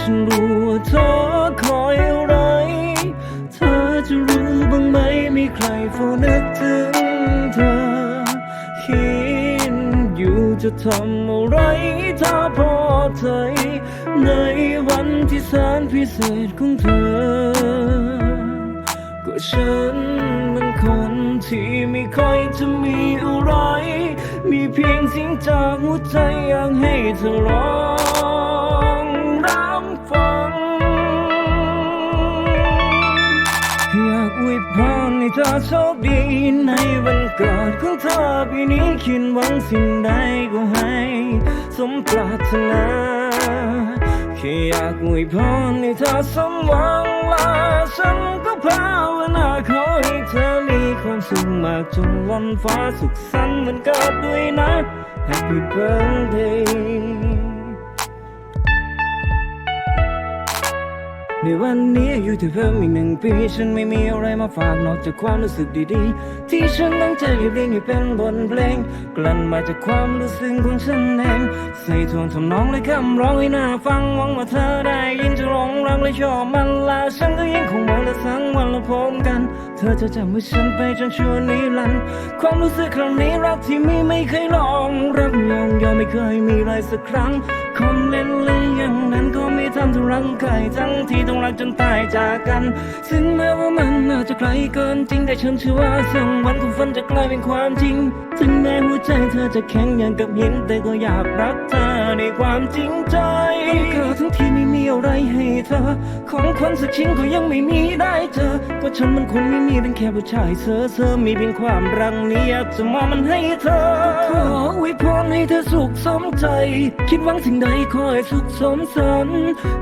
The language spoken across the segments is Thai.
ฉันรู้ว่าเธอคอยอะไร เธอจะรู้บ้างไหมมีใครเฝ้านึกถึงเธอ คิดอยู่จะทำอะไรถ้าพอใจ ในวันที่แสนพิเศษของเธอ ก็ฉันเป็นคนที่ไม่ค่อยจะมีอะไร มีเพียงเสียงจากหัวใจอยากให้เธอลอ อวยพรให้เธอโชคดีในวันเกิดของเธอปีนี้คิดหวังสิ่งใดก็ให้ สมปรารถนาแค่อยากอวยพรให้เธอสมหวังละฉันก็ภาวนาขอให้เธอมีความสุขมากจนวันฟ้าสุขสันต์วันเกิดด้วยนะ Happy birthday ในวันนี้อยู่ที่เพิ่มอีกหนึ่งปี ฉันไม่มีอะไรมาฝากนอกจากความรู้สึกดีๆ ที่ฉันตั้งใจเรียบเรียงให้เป็นบทเพลง กลั่นมาจากความรู้สึกของฉันเองใส่ทวนทำนองและคำร้องให้น่าฟังหวังว่าเธอได้ยินจะร้องรักและชอบมันละฉันก็ยังคงมองและสังวันละพบกัน เธอจะจำว่าฉันไปจนชั่วนิรันดร์ความรู้สึกครั้งนี้รักที่มีไม่เคยลองรักยองยอมไม่เคยมีเลยสักครั้งคอมเล่นเลยย่าง รังใครทั้งที่ต้องรักจนตายจากกันถึงแม้ว่ามันอาจจะไกลเกินจริงแต่ฉันเชื่อว่าสักวันของฝันจะกลายเป็นความจริง ถึงแม้หัวใจเธอจะแข็งอย่างกับหินแต่ก็อยากรักเธอในความจริงใจเกิดทั้งที่ไม่มีอะไรให้เธอ ของขวัญสักชิ้นก็ยังไม่มีได้เจอก็ฉันมันคงไม่มีเป็นแค่ผู้ชายเซอเซอมีเพียงความรักนี้อยากจะมอบมันให้เธอ ขออวยพรให้เธอสุขสมใจ คิดหวังสิ่งใดขอให้สุขสมสัน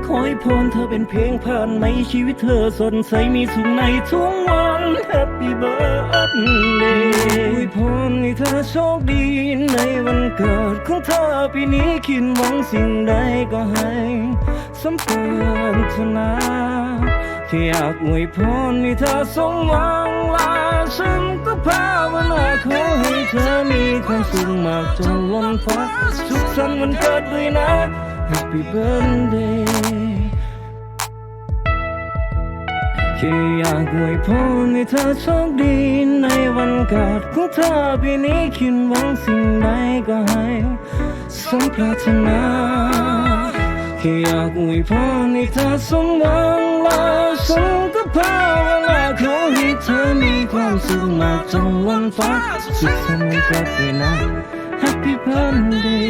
ขอให้พรเธอเป็นเพียงผ่านในชีวิตเธอสดใสมีสุขในทุกวัน Happy birthday อวยพรให้เธอโชคดี ในวันเกิดของเธอปีนี้คิดหวังสิ่งใดก็ให้สมปรารถนาแค่อยากอวยพรให้เธอสมหวังละฉันก็ภาวนาขอให้เธอมีความสุขมากจนล้นฟ้าสุขสันต์วันเกิดด้วยนะ Happy birthday แค่อยากอวยพรให้เธอโชคดีในวันเกิดของเธอปีนี้คิดหวังสิ่งใดก็ให้สมปรารถนาแค่อยากอวยพรให้เธอสมหวังและฉันก็ภาวนาขอให้เธอมีความสุขมากจนวันฟ้าสุขสันต์วันเกิดด้วยนะ Happy birthday